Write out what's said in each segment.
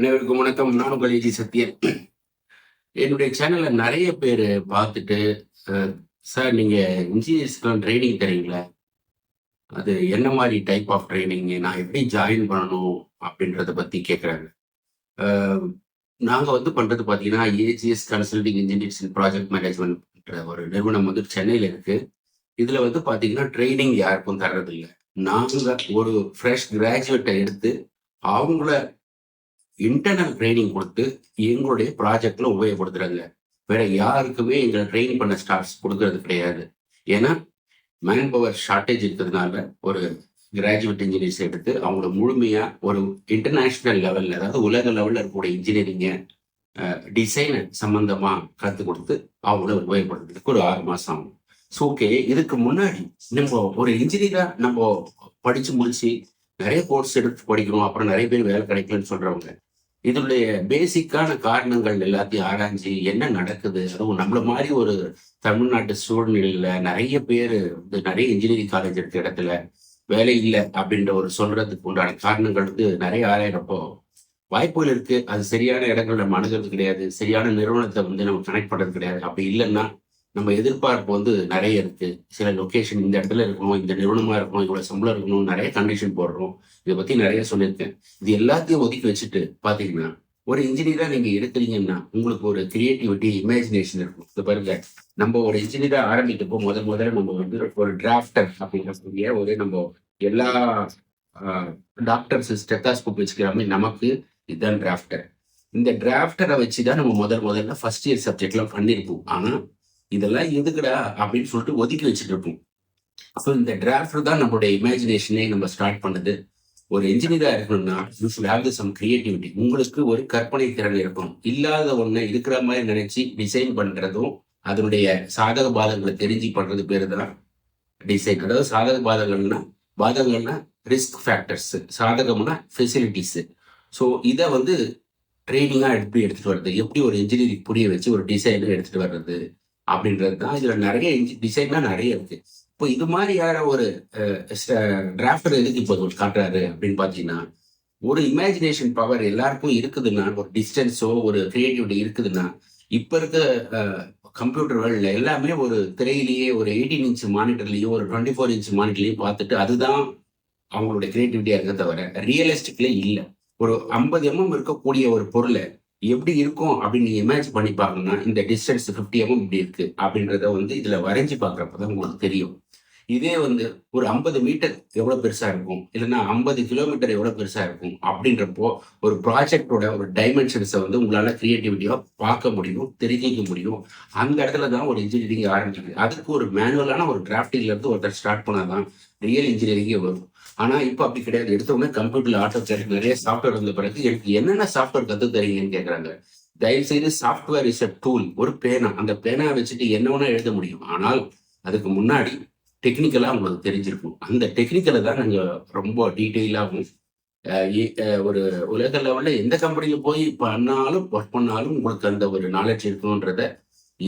அனைவருக்கும் வணக்கம். நான் உங்கள் ஏஜி சத்யன். என்னுடைய சேனலில் நிறைய பேர் பார்த்துட்டு சார் நீங்கள் இன்ஜினியர்ஸ்க்கெலாம் ட்ரைனிங் தரீங்களே? அது என்ன மாதிரி டைப் ஆஃப் ட்ரைனிங் நான் எப்படி ஜாயின் பண்ணணும் அப்படின்றத பற்றி கேட்குறாங்க நாங்கள் வந்து பண்ணுறது பார்த்தீங்கன்னா AGS consulting engineers in project management ஒரு நிறுவனம் வந்து சென்னையில் இருக்குது இதில் வந்து பார்த்தீங்கன்னா ட்ரைனிங் யாருக்கும் தர்றதில்லை. நாங்கள் ஒரு ஃப்ரெஷ் கிராஜுவேட்டை எடுத்து அவங்கள இன்டர்னல் ட்ரைனிங் கொடுத்து எங்களுடைய ப்ராஜெக்ட்ல உபயோகப்படுத்துறாங்க. வேற யாருக்குமே எங்களை ட்ரெயின் பண்ண ஸ்டாஃப்ஸ் கொடுக்கறது கிடையாது. ஏன்னா மேன் பவர் ஷார்ட்டேஜ் இருக்கிறதுனால ஒரு கிராஜுவேட் இன்ஜினியர்ஸ் எடுத்து அவங்கள முழுமையா ஒரு இன்டர்நேஷனல் லெவல்ல அதாவது உலக லெவல்ல இருக்கக்கூடிய இன்ஜினியரிங்க டிசைன் சம்பந்தமா கற்றுக் கொடுத்து அவங்கள உபயோகப்படுத்துறதுக்கு ஒரு ஆறு மாசம் ஆகும். ஸோ ஓகே இதுக்கு முன்னாடி நம்ம ஒரு இன்ஜினியரா நம்ம படிச்சு முடிச்சு நிறைய கோர்ஸ் எடுத்து படிக்கணும் அப்புறம் நிறைய பேர் வேலை கிடைக்கலன்னு சொல்றவங்க இதனுடைய பேசிக்கான காரணங்கள் எல்லாத்தையும் ஆராய்ஞ்சு என்ன நடக்குது? அதுவும் நம்மள மாதிரி ஒரு தமிழ்நாட்டு சூழ்நிலையில நிறைய பேர் வந்து நிறைய இன்ஜினியரிங் காலேஜ் எடுத்த இடத்துல வேலை இல்லை அப்படின்ற ஒரு சொல்றதுக்கு உண்டான காரணங்கள் வந்து நிறைய ஆராயிறப்போ வாய்ப்புகள் இருக்கு. அது சரியான இடங்கள் நம்ம அணுகிறது கிடையாது. சரியான நிறுவனத்தை வந்து நம்ம கனெக்ட் பண்றது கிடையாது. அப்படி இல்லைன்னா நம்ம எதிர்பார்ப்பு வந்து நிறைய இருக்கு. சில லொகேஷன் இந்த இடத்துல இருக்கணும் இந்த நிறுவனமா இருக்கணும் இவ்வளவு சம்பளம் இருக்கணும் நிறைய கண்டிஷன் போடுறோம். இதை பத்தி நிறைய சொல்லியிருக்கேன். இது எல்லாத்தையும் ஒதுக்கி வச்சுட்டு பாத்தீங்கன்னா ஒரு இன்ஜினியரா நீங்க எடுக்கிறீங்கன்னா உங்களுக்கு ஒரு கிரியேட்டிவிட்டி இமேஜினேஷன் இருக்கும். இது பாருங்க. நம்ம ஒரு இன்ஜினியரா ஆரம்பிக்கப்போ முதல் முதல்ல நம்ம வந்து ஒரு டிராஃப்டர் அப்படிங்கக்கூடிய ஒரு நம்ம எல்லா டாக்டர்ஸ் ஸ்டெத்தாஸ்கோப் வச்சுக்கிற மாதிரி நமக்கு இதுதான் டிராஃப்டர் இந்த டிராஃப்டரை வச்சு தான் நம்ம முதல் முதல்ல ஃபர்ஸ்ட் இயர் சப்ஜெக்ட்லாம் பண்ணியிருப்போம். ஆனா இதெல்லாம் எதுக்குடா அப்படின்னு சொல்லிட்டு ஒதுக்கி வச்சுட்டு இருப்போம் ஸோ இந்த டிராஃப்டர் தான் நம்மளுடைய இமேஜினேஷனே நம்ம ஸ்டார்ட் பண்ணது. ஒரு இன்ஜினியரா இருக்கணும்னா you should have some creativity உங்களுக்கு ஒரு கற்பனை திறன் இருக்கணும். இல்லாத ஒண்ணை இருக்கிற மாதிரி நினைச்சு டிசைன் பண்றதும் அதனுடைய சாதக பாதங்களை தெரிஞ்சு பண்றது பேரு தான் டிசைன் அதாவது சாதக பாதகங்கள்னா பாதகங்கள்னா ரிஸ்க் ஃபேக்டர்ஸ் சாதகம்னா ஃபெசிலிட்டிஸ் ஸோ இதை வந்து ட்ரைனிங்காக எப்படி எடுத்துட்டு வர்றது. எப்படி ஒரு இன்ஜினியரிங் புரிய வச்சு ஒரு டிசைனை எடுத்துட்டு வர்றது? அப்படின்றது தான் இதுல நிறைய டிசைன்லாம் நிறைய இருக்கு. இப்போ இது மாதிரி யார ஒரு டிராஃப்டர் எதுக்கு இப்போ காட்டுறாரு அப்படின்னு பார்த்தீங்கன்னா ஒரு இமேஜினேஷன் பவர் எல்லாருக்கும் இருக்குதுன்னா ஒரு டிஸ்டன்ஸோ ஒரு கிரியேட்டிவிட்டி இருக்குதுன்னா இப்போ இருக்க கம்ப்யூட்டர் வேர்ல்டில் எல்லாமே ஒரு திரையிலேயே ஒரு எயிட்டீன் இன்ச் மானிட்டர்லேயோ ஒரு டுவெண்ட்டி ஃபோர் இன்ச் மானிட்டர்லையோ பார்த்துட்டு அதுதான் அவங்களுடைய கிரியேட்டிவிட்டியாக இருக்க தவிர ரியலிஸ்டிக்லேயே இல்லை. ஒரு ஐம்பது எம்எம் இருக்கக்கூடிய ஒரு பொருளை எப்படி இருக்கும் அப்படின்னு இமேஜ் பண்ணி பார்க்கணும்னா இந்த டிஸ்டன்ஸ் ஃபிஃப்டி எம்எம் இப்படி இருக்கு அப்படின்றத வந்து இதுல வரைஞ்சி பார்க்குறப்ப தான் உங்களுக்கு தெரியும். இதே வந்து ஒரு ஐம்பது மீட்டர் எவ்வளவு பெருசா இருக்கும்? இல்லைன்னா ஐம்பது கிலோமீட்டர் எவ்வளவு பெருசா இருக்கும்? அப்படின்றப்போ ஒரு ப்ராஜெக்டோட ஒரு டைமென்ஷன்ஸை வந்து உங்களால கிரியேட்டிவிட்டியா பார்க்க முடியும் தெரிஞ்சிக்க முடியும். அந்த இடத்துல தான் ஒரு இன்ஜினியரிங் ஆரம்பிச்சிருக்கு அதுக்கு ஒரு மேனுவலான ஒரு டிராஃப்டிங்ல இருந்து ஒருத்தர் ஸ்டார்ட் பண்ணாதான் ரியல் இன்ஜினியரிங்கே வரும். ஆனா இப்போ அப்படி கிடையாது. எடுத்த உடனே கம்ப்யூட்டர்ல ஆட்டோ கேட் நிறைய சாஃப்ட்வேர் வந்த பிறகு எனக்கு என்னென்ன சாஃப்ட்வேர் கத்து தரீங்கன்னு கேக்குறாங்க. தயவு செய்து சாஃப்ட்வேர் இஸ் அ டூல் ஒரு பேனா. அந்த பேனா வச்சுட்டு என்ன வேணா எழுத முடியும். ஆனால் அதுக்கு முன்னாடி டெக்னிக்கலா உங்களுக்கு தெரிஞ்சிருக்கும். அந்த டெக்னிக்கலை தான் நாங்கள் ரொம்ப டீட்டெயிலாகவும் ஒரு உலக லெவல்ல எந்த கம்பெனியில போய் பண்ணாலும் ஒர்க் பண்ணாலும் உங்களுக்கு அந்த ஒரு நாலேஜ் இருக்கணுன்றத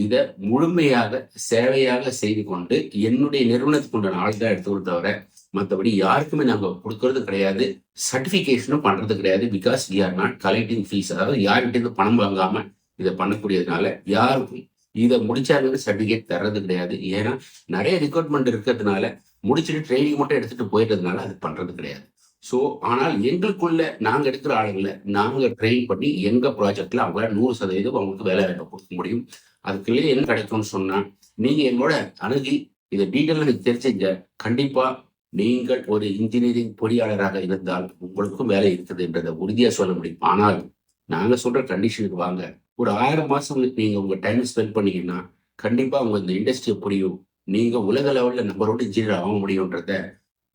இதை முழுமையாக சேவையாக செய்து கொண்டு என்னுடைய நிறுவனத்துக்கு உண்டான ஆள் தான் எடுத்துக்கொண்டு தவிர மற்றபடி யாருக்குமே நாங்கள் கொடுக்கறது கிடையாது. சர்டிஃபிகேஷனும் பண்றது கிடையாது. Because we are not collecting fees அதாவது யார்கிட்ட பணம் வாங்காம இதை பண்ணக்கூடியதுனால யாருக்கும் இதை முடிச்சாங்கன்னு சர்டிஃபிகேட் தர்றது கிடையாது. ஏன்னா நிறைய ரெக்ரூட்மெண்ட் இருக்கிறதுனால முடிச்சுட்டு ட்ரைனிங் மட்டும் எடுத்துட்டு போயிட்டதுனால அது பண்றது கிடையாது. ஸோ ஆனால் எங்களுக்குள்ள நாங்கள் எடுக்கிற ஆளுங்களை நாங்கள் ட்ரெயின் பண்ணி எங்கள் ப்ராஜெக்டில் அவங்கள நூறு சதவீதம் அவங்களுக்கு வேலை வாய்ப்பு கொடுக்க முடியும். அதுக்குள்ளே என்ன கிடைக்கும்னு சொன்னா நீங்க என்னோட அணுகி இதை டீட்டெயில் எனக்கு தெரிஞ்சுங்க. கண்டிப்பா நீங்கள் ஒரு இன்ஜினியரிங் பொறியாளராக இருந்தால் உங்களுக்கும் வேலை இருக்குது என்றதை உறுதியா சொல்ல முடியும். ஆனால் நாங்க சொல்ற கண்டிஷனுக்கு வாங்க. ஒரு ஆயிரம் மாசம் நீங்க உங்க டைம் ஸ்பெண்ட் பண்ணீங்கன்னா கண்டிப்பா உங்க இந்த இண்டஸ்ட்ரி புரியும். நீங்க உலக லெவல்ல நம்பரோட இன்ஜினியர் ஆக முடியும்ன்றத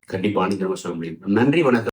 கண்டிப்பா அனுகிரகம் சொல்ல முடியும். நன்றி வணக்கம்.